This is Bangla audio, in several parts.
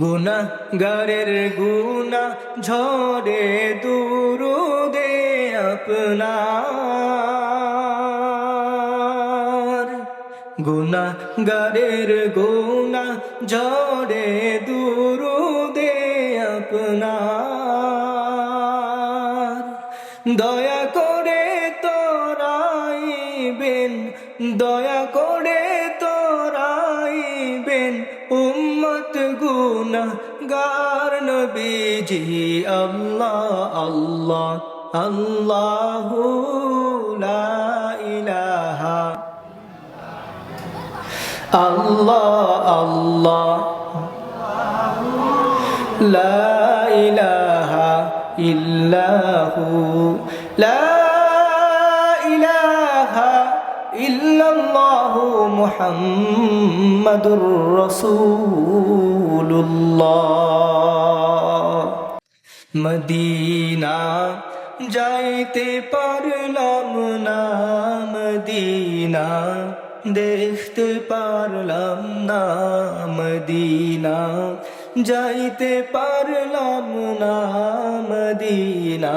গুনা গারের গুনা ঝরে দুরুদে আপনার। গুনা গারের গুনা ঝরে দুরুদে আপনার। দয়া করে তোরাইবেন, দয়া করে উম্মত গুনা গার নবীজি আল্লাহ আল্লাহ আল্লাহু আল্লাহ আল্লাহ লা ইলাহা ইল্লাহু লা ইল্লাল্লাহু মুহাম্মাদুর রাসূলুল্লাহ। মদিনা যাইতে পারলাম না, মদিনা দেখতে পারলাম না, মদিনা যাইতে পারলাম না, মদিনা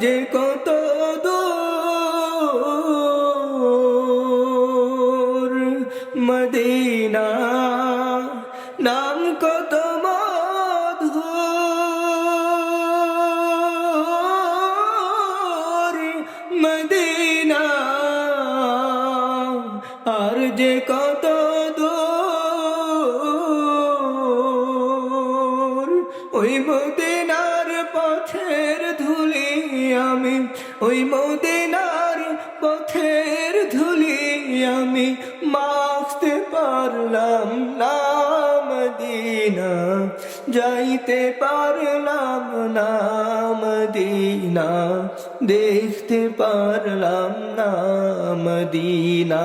যে কত দূর মদিনা নাম কত মধুর মদিনা আর যে কত ওই মদিনার পথের ধুলি আমি, ওই মদিনার পথের ধুলি আমি মাখতে পারলাম না মদিনা, যাইতে পারলাম না মদিনা, দেখতে পারলাম না মদিনা।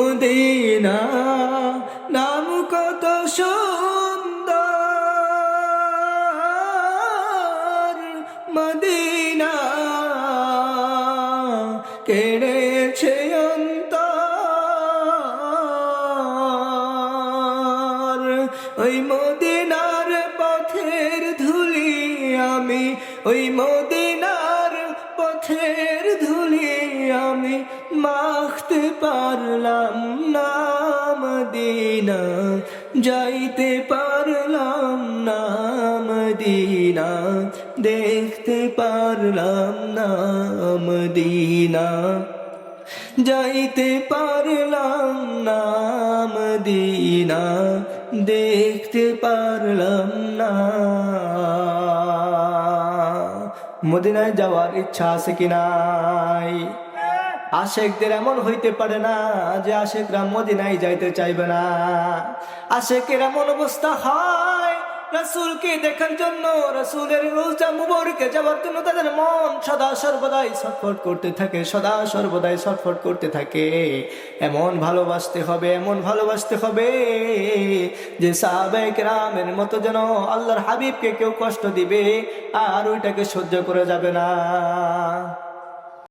মদিনা নাম কত সুন্দর মদিনা। কেড়েছে অন্তর, ওই মদিনার পথের ধুলি আমি, ওই মদিনার পথের মাখতে পারলাম না মদিনা, যাইতে পারলাম না মদিনা, দেখতে পারলাম না মদিনা, যাইতে পারলাম না মদিনা, দেখতে পারলাম না। মদিনায় যাওয়ার ইচ্ছা আছে কি নাই? আশেকদের এমন হইতে পারে না যে আশেকরা মদিনায় যাইতে চাইবে না। আশেকের এমন অবস্থা হয়, রাসূলকে দেখার জন্য, রাসূলের রোজা মুবারকে যাওয়ার জন্য তাদের মন সদা সর্বদাই ছটফট করতে থাকে, সদা সর্বদাই ছটফট করতে থাকে। এমন ভালোবাসতে হবে, এমন ভালোবাসতে হবে যে সাহাবায়ে রামের মতো যেন আল্লাহর হাবিবকে কেউ কষ্ট দিবে আর ওইটাকে সহ্য করে যাবে না।